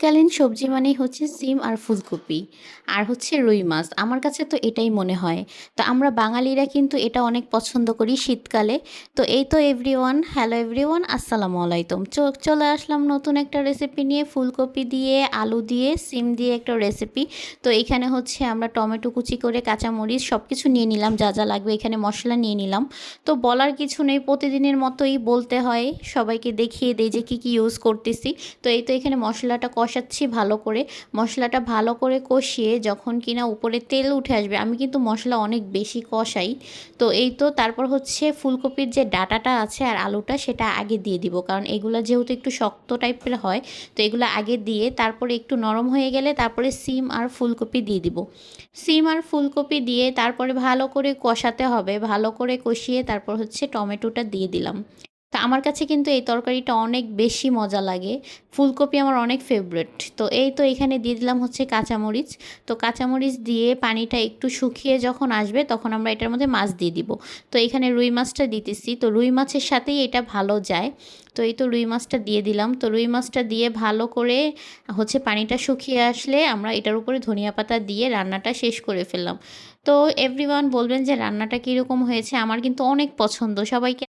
শীতকালীন সবজি মানেই হচ্ছে সিম আর ফুলকপি, আর হচ্ছে রুই মাছ। আমার কাছে তো এটাই মনে হয়। তো আমরা বাঙালিরা কিন্তু এটা অনেক পছন্দ করি শীতকালে। তো এই তো এভরিওয়ান হ্যালো এভরিওয়ান আসসালামু আলাইকুম। চলে আসলাম নতুন একটা রেসিপি নিয়ে। ফুলকপি দিয়ে, আলু দিয়ে, সিম দিয়ে একটা রেসিপি তো এখানে হচ্ছে আমরা টমেটো কুচি করে, কাঁচামরিচ সব কিছু নিয়ে নিলাম। যা যা লাগবে এখানে মশলা নিয়ে নিলাম। তো বলার কিছু নেই। প্রতিদিনের মতোই বলতে হয়। সবাইকে দেখিয়ে দেই যে কী কী ইউজ করতেছি। তো এই তো এখানে মশলাটা কষাচ্ছি ভালো করে, মশলাটা ভালো করে কষিয়ে যখন কিনা উপরে তেল উঠে আসবে, আমি কিন্তু মশলা অনেক বেশি কষাই। তো এই তো তারপর হচ্ছে ফুলকপির যে ডাটাটা আছে আর আলুটা সেটা আগে দিয়ে দিব, কারণ এগুলো যেহেতু একটু শক্ত টাইপের হয়, তো এগুলো আগে দিয়ে তারপরে একটু নরম হয়ে গেলে তারপরে সিম আর ফুলকপি দিয়ে দিব। সিম আর ফুলকপি দিয়ে তারপরে ভালো করে কষাতে হবে, ভালো করে কষিয়ে তারপর হচ্ছে টমেটোটা দিয়ে দিলাম। তা আমার কাছে কিন্তু এই তরকারিটা অনেক বেশি মজা লাগে। ফুলকপি আমার অনেক ফেভারেট তো এই তো এখানে দিয়ে দিলাম হচ্ছে কাঁচামরিচ। তো কাঁচামরিচ দিয়ে পানিটা একটু শুকিয়ে যখন আসবে তখন আমরা এটার মধ্যে মাছ দিয়ে দিব। তো এখানে রুই মাছটা দিতেছি। তো রুই মাছের সাথেই এটা ভালো যায়। তো এই তো রুই মাছটা দিয়ে দিলাম। তো রুই মাছটা দিয়ে ভালো করে হচ্ছে পানিটা শুকিয়ে আসলে আমরা এটার উপরে ধনিয়া পাতা দিয়ে রান্নাটা শেষ করে ফেললাম। তো এভরিওয়ান বলবেন যে রান্নাটা কীরকম হয়েছে? আমার কিন্তু অনেক পছন্দ। সবাইকে